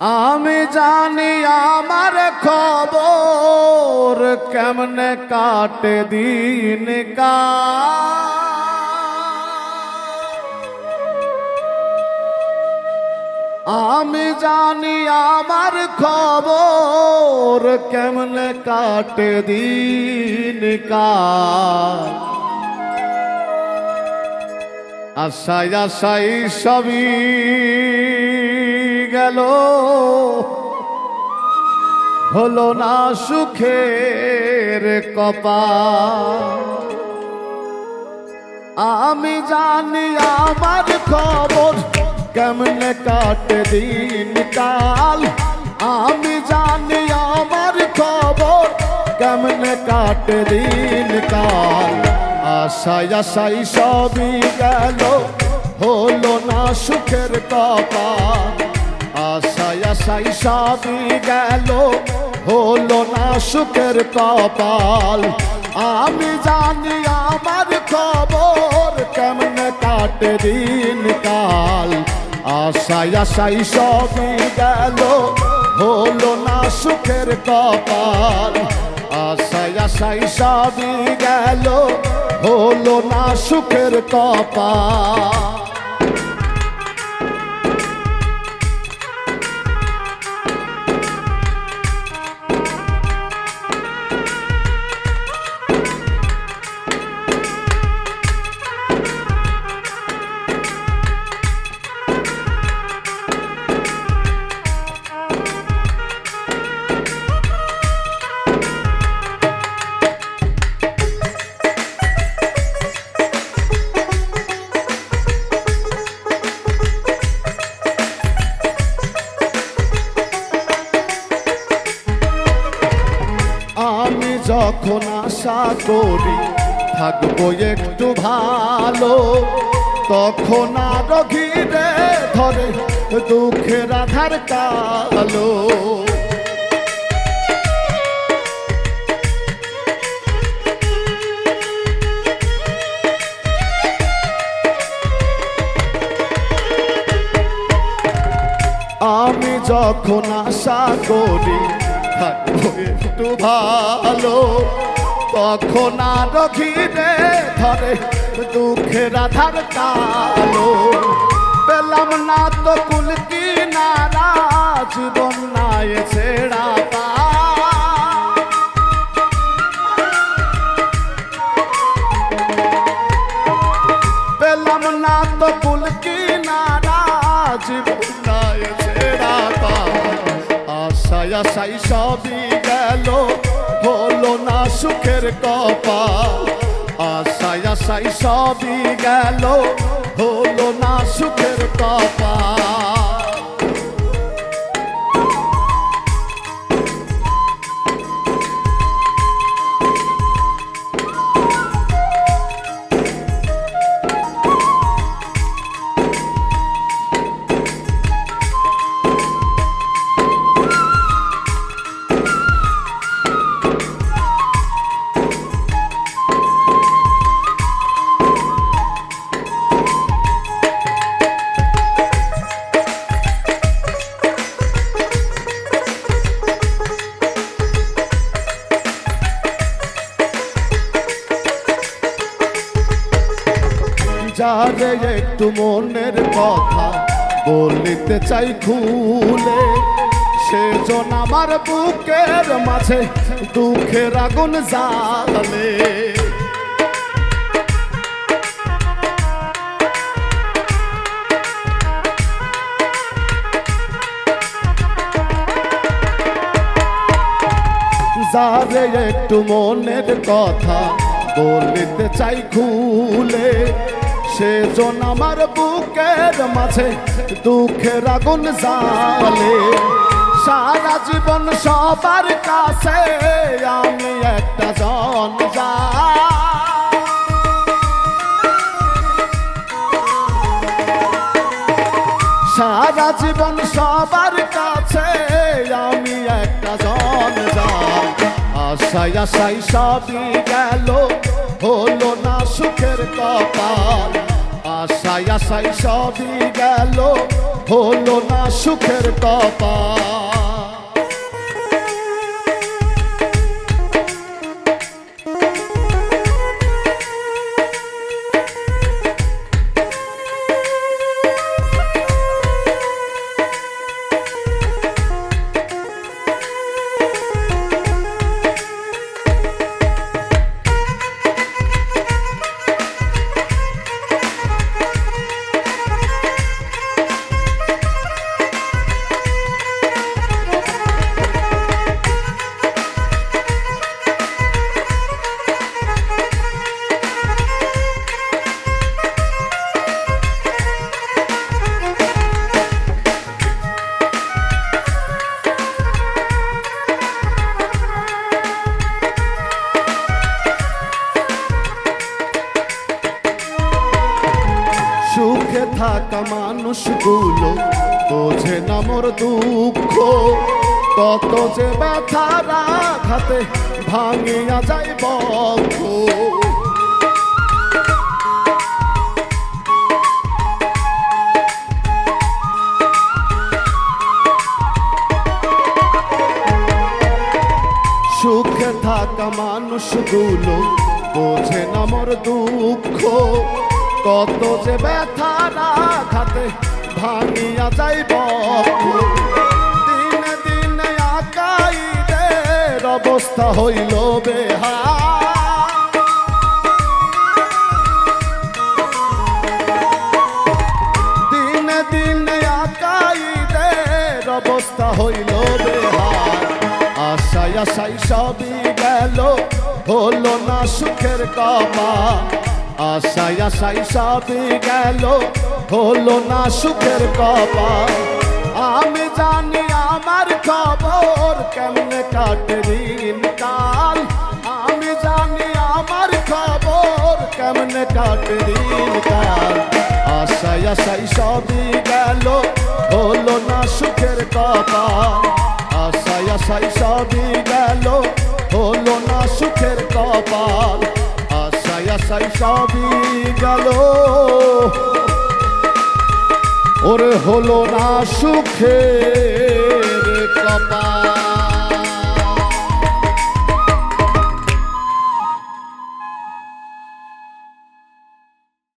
আমি জানি আমার খবর কেমনে কাটে দিন কা আমি জানি আমার খবর কেমনে কাটে দিন কা আশাই আশাই সবই গেল। হলো না সুখের কপা আমি জানি আমার খবর কেমনে কাটে দিন কাল আমি জানি আমার খবর কেমনে কাটে দিন কাল আশাই আশাই সবই গেল, হলো না সুখের কপা আশাই সবই গেল। হলো না সুখের কপাল। আমি জানি আমার খবর কেমনে কাটে দিন কাল আশাই আশাই সবই গেল। হলো না সুখের কপাল। আশাই আশাই সবই গেল। হলো না সুখের কপাল। আশা করি থাকব একটু ভালো। তখন আর ঘিরে ধরে দুঃখের আধার কালো। আমি যখন আশা করি একটু ভালো। তখন আর ঘিরে ধরে দুঃখের আধার কালো। পেলাম না তো কুল কিনারা জীবন ছেড়া পা। পেলাম না তো কুল কিনারা জীবন ছেড়া পা। আশায় আশাই সবই না সুখের কপা। আশায় আশায় সবই গেল হলো না সুখের কপা। যারে একটু মনের কথা। বলিতে চাই খুলে, সেজন আমার বুকের মাঝে দুঃখের আগুন জালে যারে একটু মনের কথা, বলিতে চাই খুলে সেজন আমার বুকের মাঝে দুঃখের আগুন জালে সারা জীবন সবার কাছে আমি একটা জন সারা জীবন সবার কাছে আমি একটা জন যাই। আশাই আশাই সবই গেল, হলো না সুখের কপাল। আশায় আশায় সবই গেল হলো না সুখের কপা সুখে থাকা মানুষগুলো বোঝে না মোর দুঃখ। তত যে ব্যথা রাখাতে ভাঙিয়া যায় বক্ষ। কত যে ব্যথা রাখাতে ভাঙিয়া যাইব। দিনে দিনে আকাইদের অবস্থা হইল বেহা দিনে দিনে আকাইদের অবস্থা হইল বেহার আশায় আশায় সবই গেল, হলো না সুখের কমা আশায় আশায় সবই গেল, হলো না সুখের কমা আমি জানি আমার খবর কেমনে কাটে দিন কাল আমি জানি আমার খবর কেমনে কাটে দিন কাল আশায় আশায় সবই গেল, হলো না সুখের কথা আশায় আশায় সবই গেল আশায় সবই গেল। ওরে হলো না সুখের কপাল।